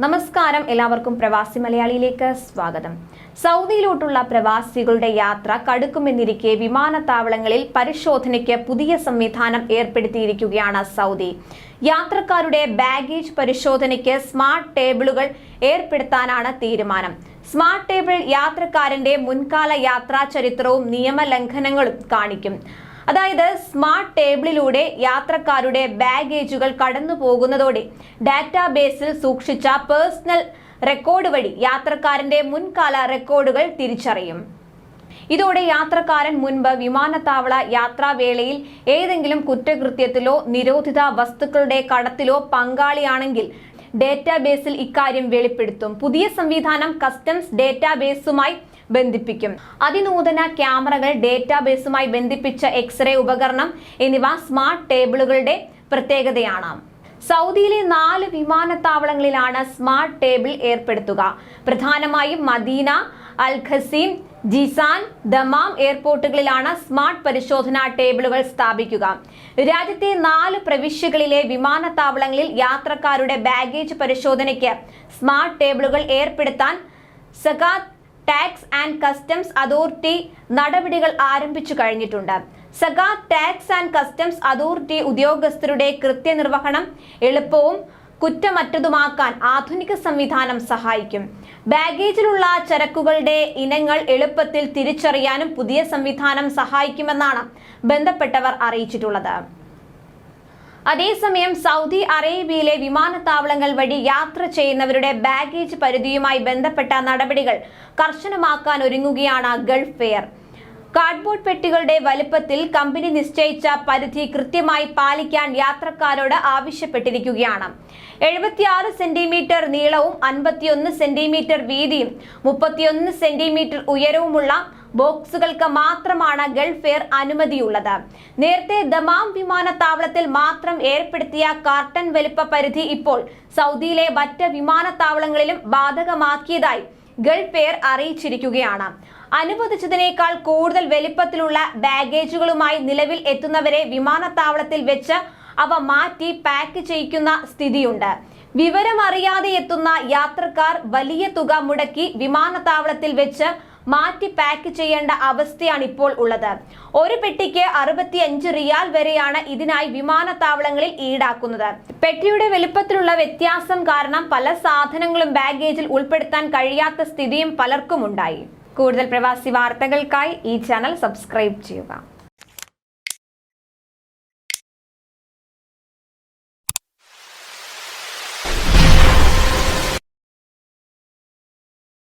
നമസ്കാരം. എല്ലാവർക്കും പ്രവാസി മലയാളിയിലേക്ക് സ്വാഗതം. സൗദിയിലോട്ടുള്ള പ്രവാസികളുടെ യാത്ര കടുക്കുമെന്നിരിക്കെ വിമാനത്താവളങ്ങളിൽ പരിശോധനയ്ക്ക് പുതിയ സംവിധാനം ഏർപ്പെടുത്തിയിരിക്കുകയാണ് സൗദി. യാത്രക്കാരുടെ ബാഗേജ് പരിശോധനയ്ക്ക് സ്മാർട്ട് ടേബിളുകൾ ഏർപ്പെടുത്താനാണ് തീരുമാനം. സ്മാർട്ട് ടേബിൾ യാത്രക്കാരന്റെ മുൻകാല യാത്രാ ചരിത്രവും നിയമലംഘനങ്ങളും കാണിക്കും. അതായത് സ്മാർട്ട് ടേബിളിലൂടെ യാത്രക്കാരുടെ ബാഗേജുകൾ കടന്നു പോകുന്നതോടെ ഡാറ്റാബേസിൽ സൂക്ഷിച്ച പേഴ്സണൽ റെക്കോർഡ് വഴി യാത്രക്കാരന്റെ മുൻകാല റെക്കോർഡുകൾ തിരിച്ചറിയും. ഇതോടെ യാത്രക്കാരൻ മുൻപ് വിമാനത്താവള യാത്രാവേളയിൽ ഏതെങ്കിലും കുറ്റകൃത്യത്തിലോ നിരോധിത വസ്തുക്കളുടെ കടത്തിലോ പങ്കാളിയാണെങ്കിൽ ഡേറ്റാബേസിൽ ഇക്കാര്യം വെളിപ്പെടുത്തും. പുതിയ സംവിധാനം കസ്റ്റംസ് ഡേറ്റാബേസുമായി ബന്ധിപ്പിക്കും. അതിനൂതന ക്യാമറകൾ ഡേറ്റാബേസുമായി ബന്ധിപ്പിച്ച എക്സ്റേ ഉപകരണം എന്നിവ സ്മാർട്ട് ടേബിളുകളുടെ പ്രത്യേകതയാണ്. സൗദിയിലെ നാല് വിമാനത്താവളങ്ങളിലാണ് സ്മാർട്ട് ടേബിൾ ഏർപ്പെടുത്തുക. പ്രധാനമായും Medina Al Qassim Jizan Dammam എയർപോർട്ടുകളിലാണ് smart പരിശോധനാ ടേബിളുകൾ സ്ഥാപിക്കുക. രാജ്യത്തെ നാല് പ്രവിശ്യകളിലെ വിമാനത്താവളങ്ങളിൽ യാത്രക്കാരുടെ ബാഗേജ് പരിശോധനയ്ക്ക് സ്മാർട്ട് ടേബിളുകൾ ഏർപ്പെടുത്താൻ Zakat tax and customs authority നടപടികൾ ആരംഭിച്ചു കഴിഞ്ഞിട്ടുണ്ട്. Zakat tax and customs authority ഉദ്യോഗസ്ഥരുടെ കൃത്യനിർവഹണം എളുപ്പവും കുറ്റമറ്റതുമാക്കാൻ ആധുനിക സംവിധാനം സഹായിക്കും. ബാഗേജിലുള്ള ചരക്കുകളുടെ ഇനങ്ങൾ എളുപ്പത്തിൽ തിരിച്ചറിയാനും പുതിയ സംവിധാനം സഹായിക്കുമെന്നാണ് ബന്ധപ്പെട്ടവർ അറിയിച്ചിട്ടുള്ളത്. അതേസമയം സൗദി അറേബ്യയിലെ വിമാനത്താവളങ്ങൾ വഴി യാത്ര ചെയ്യുന്നവരുടെ ബാഗേജ് പരിധിയുമായി ബന്ധപ്പെട്ട നടപടികൾ കർശനമാക്കാൻ ഒരുങ്ങുകയാണ് ഗൾഫ് ഫെയർ കാർഡ്ബോർഡ് പെട്ടികളുടെ വലുപ്പത്തിൽ കമ്പനി നിശ്ചയിച്ച പരിധി കൃത്യമായി പാലിക്കാൻ യാത്രക്കാരോട് ആവശ്യപ്പെട്ടിരിക്കുകയാണ്. എഴുപത്തിയാറ് സെന്റിമീറ്റർ നീളവും അൻപത്തിയൊന്ന് സെന്റിമീറ്റർ വീതിയും മുപ്പത്തിയൊന്ന് സെന്റിമീറ്റർ ഉയരവുമുള്ള ബോക്സുകൾക്ക് മാത്രമാണ് ഗൾഫ് എയർ അനുമതിയുള്ളത്. നേരത്തെ ദമാം വിമാനത്താവളത്തിൽ മാത്രം ഏർപ്പെടുത്തിയ കാർട്ടൺ വലുപ്പ പരിധി ഇപ്പോൾ സൗദിയിലെ മറ്റ് വിമാനത്താവളങ്ങളിലും ബാധകമാക്കിയതായി ഗൾഫ് എയർ അറിയിച്ചിരിക്കുകയാണ്. അനുവദിച്ചതിനേക്കാൾ കൂടുതൽ വലിപ്പത്തിലുള്ള ബാഗേജുകളുമായി നിലവിൽ എത്തുന്നവരെ വിമാനത്താവളത്തിൽ വെച്ച് അവ മാറ്റി പാക്ക് ചെയ്യിക്കുന്ന സ്ഥിതിയുണ്ട്. വിവരമറിയാതെ എത്തുന്ന യാത്രക്കാർ വലിയ തുക മുടക്കി വിമാനത്താവളത്തിൽ വെച്ച് മാറ്റി പാക്ക് ചെയ്യേണ്ട അവസ്ഥയാണ് ഇപ്പോൾ ഉള്ളത്. ഒരു പെട്ടിക്ക് അറുപത്തിയഞ്ച് റിയാൽ വരെയാണ് ഇതിനായി വിമാനത്താവളങ്ങളിൽ ഈടാക്കുന്നത്. പെട്ടിയുടെ വലിപ്പത്തിലുള്ള വ്യത്യാസം കാരണം പല സാധനങ്ങളും ബാഗേജിൽ ഉൾപ്പെടുത്താൻ കഴിയാത്ത സ്ഥിതിയും പലർക്കും ഉണ്ടായി കൂടുതൽ പ്രവാസി വാർത്തകൾക്കായി ഈ ചാനൽ സബ്സ്ക്രൈബ് ചെയ്യുക.